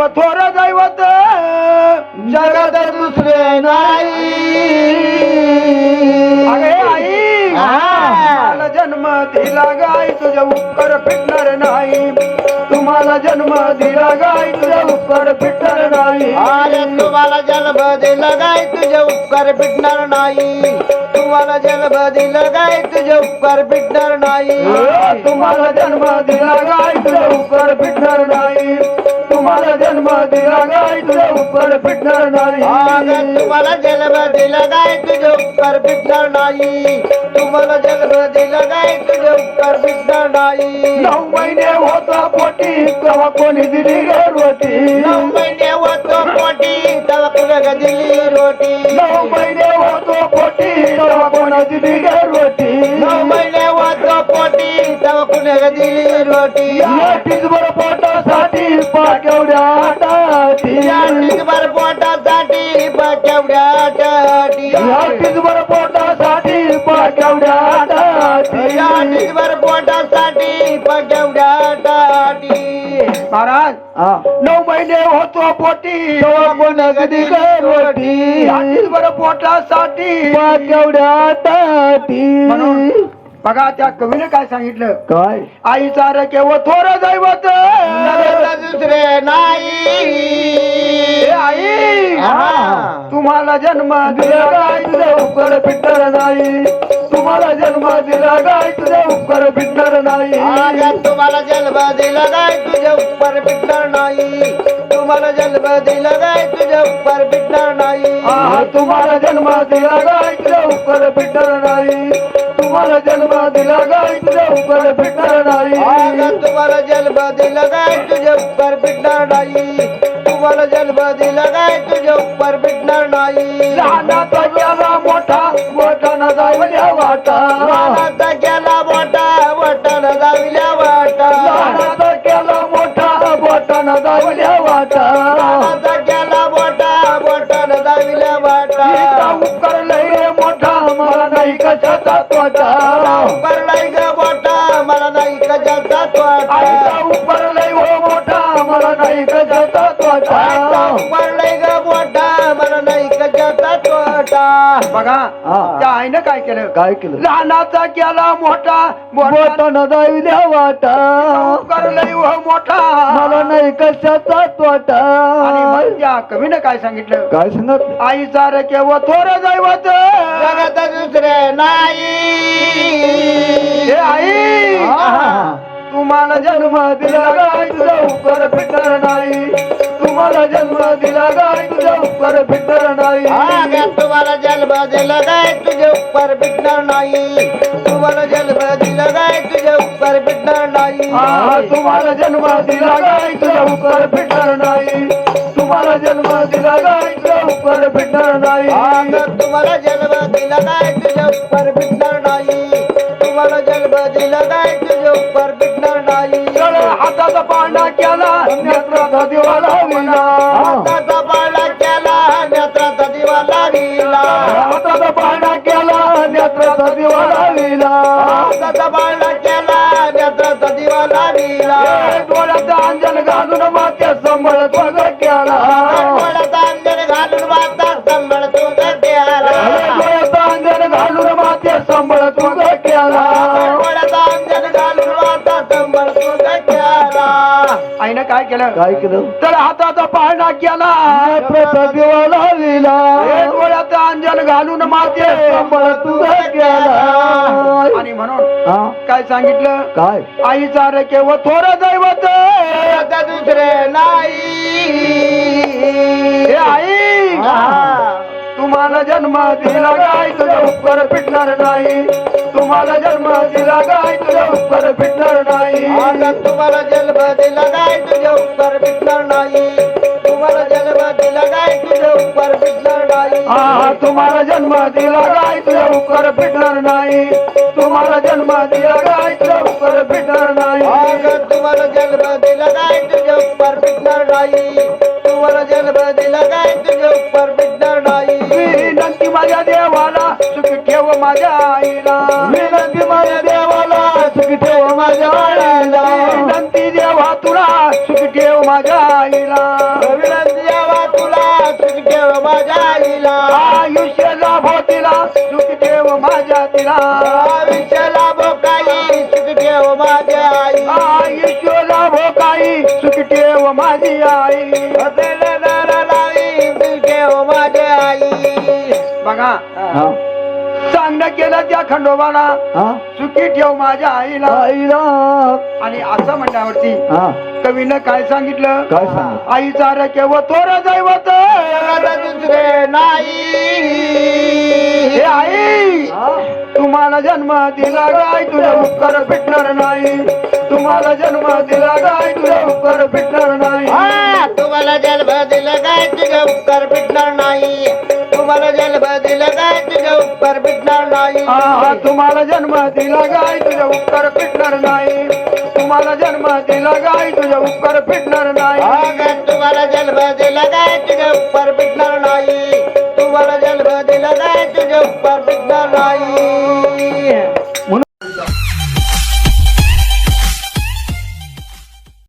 थोर दैवत जगात दुसरे नाही. अगे आई. तुम्हाला जन्म दिला गाय तुझ्या उपकर फिटणार नाही. तुम्हाला जन्म दिला गाय तुझ्या उपकर फिटणार नाही. अरे तुम्हाला जन्म दिलं काय तुझे उपकार पिटणार नाही. तुम्हाला जन्म दिलं काय तुझे उपकार पिटणार नाही. तुम्हाला जन्म दिला गाय तुझ्या उपकर फिटणार नाही. तुम्हाला जन्म दिला गाय तुझ्या उपकर फिटणार अगं नाही तुम्हाला जन्म दिलं काय तुझे उपकार पिटणार नाही. तुम्हाला जन्म दिलं काय तुझे उपकार पिटणार नाही. नऊ महिने होता पोटी तेव्हा कोणी दिली रोटी? नऊ महिने होतो पोटी तेव्हा कुणा दिली रोटी? नऊ महिने होतो पोटी तेव्हा कोणा दिली रोटी. नऊ महिने होतो पोटी तेव्हा कुणा दिली रोटी बर पोटासाठी पाकेवड्या टाटी बर पोटासाठी केवढ्या टाटी बर पोटासाठी पाकेवड्या टाटी बर पोटासाठी केवढ्या टाटी महाराज नऊ महिने होतो पोटी. कोणा कधी रोटी बर पोटासाठी. म्हणून बघा त्या कवीने काय सांगितलं? काय? आईचा रके व थोर दैवत. दुसरे नाही. आई. तुम्हाला जन्म दिला गाय तुझ्या उपकर फिटणार नाही. तुम्हाला जन्म दिला गाय तुझ्या उपकर फिटणार नाही. तुम्हाला जन्म दिला काय तुझ्या तुम्हाला जन्म दिला काय तुझ्या उपर पिटणार नाही. तुम्हाला जन्म दिला गाय तुझ्या उपकर फिटणार नाही. तुम्हाला जन्म दिला गाय तुझ्या उपकर फिटणार नाही. तुम्हाला जन्म दिला काय तुझ्या उपर पिटणार नाही. तुम्हाला जन्म दिला काय तुझ्या उपर पिटणार नाही. लहानाचा गेला मोठा मोठा न वाटा. वाटा. उपकार रे मोठा मला नाही ग मोठा मला नाही आईचा तोटा उपकार लय हो मोठा मला नाही कशाचा तोटा परलाय ग मोठा मला नाही कशाचा तोटा बघा हा. त्या आईनं काय केलं? काय केलं? लहानाचा केला मोठा मोठा न वाटा. लय हो मोठा मला नाही कशाचा तोटा. आणि मग त्या कवीनं काय सांगितलं? काय सांगत? आईचा रे केव्हा थोर दैवत. जगत दुसरे नाही. हे आई. तुम्हाला जन्म दिला फिटणार नाही. तुम्हाला जन्म दिला उपकार फिटणार नाही. अगं तुम्हाला जन्म दिला काय तुझे उपर पिटणार नाही. तुम्हाला जन्म दिला काय तुझे उपर पिटणार नाही. हा, तुम्हाला जन्म दिला गाय तुझा उपकार फिटणार नाही. तुम्हाला जन्म दिला गाय तुझा उपकार फिटणार नाही अगं तुम्हाला जन्म दिला काय तुझे उपर पिटणार नाही. तुम्हाला जन्म दिला काय तुझे उपर पिटणार नाही. तळ हाताचा पांडा केला नेत्राचा दिवा लाविला हाताचा पाळणा डोळ्याचा अंजन घालून मात्या सांभाळ पग केला अंजन घालून अंजन घालून मात्या अंजन घालून आईनं काय केलं? काय केलं? तर हाताचा पाळणा केला नेत्राचा दिवा लाविला. हे अंजन घालून माते आणि म्हणून काय सांगितलं? काय? आईचा रे केव थोर दैवत. दुसरे नाही. हे आई. तुम्हाला जन्म दिला गाय तुझा उपकार फिटणार नाही. तुम्हाला जन्म दिला गाय तुझा उपकार फिटणार नाही. तुम्हाला जन्म दिला काय तुझे उपकार पिटणार तुम्हाला जन्म दिला गाय तुझा उपकार फिटणार नाही. तुम्हाला जन्म दिला गाय तुझा उपकार फिटणार नाही. तुम्हाला जन्म दिला काय? तुझे उपकार पिटणार नाही. तुम्हाला जन्म दिला काय? तुझे उपकार पिटणार नाही. विनंती माझ्या देवाला सुखी ठेव माझ्या आईला. विनंती माझ्या देवाला सुखी ठेव माझ्या आईला. विनंती देवा तुला सुख ठेव माझ्या आईला. विनंती आईला. आयुष्य लाभो तिला सुख ठेव माझ्या तिला. आयुष्य लाभो काही सुख ठेव माझ्या आई. आयुष्य लाभो काही सुख ठेव माझी आई. हसेल दारा लावी सुख ठेव माझ्या आई. बघा चांगलं केलं त्या खंडोबाला. सुखी ठेव माझ्या आईला. आईला. आणि असं म्हणण्यावरती कवीनं काय सांगितलं? काय सांग आईचा रके व तोर दैवत. जगात दुसरे नाही. हे आई तुम्हाला जन्म दिला गाय तुझ्या उपकार फिटणार नाही. तुम्हाला जन्म दिला गाय तुझ्या उपकार फिटणार नाही. हा, तुम्हाला जन्म दिलं काय तुझं उपकार भेटणार नाही. तुम्हाला जन्म दिलं काय उत्तर भेटणार नाही. तुम्हाला जन्म दिला गाय तुझ्या उत्तर फिटणार नाही. तुम्हाला जन्म दिला गाय तुझ्या उपकार फिटणार नाही. तुम्हाला जन्म दिला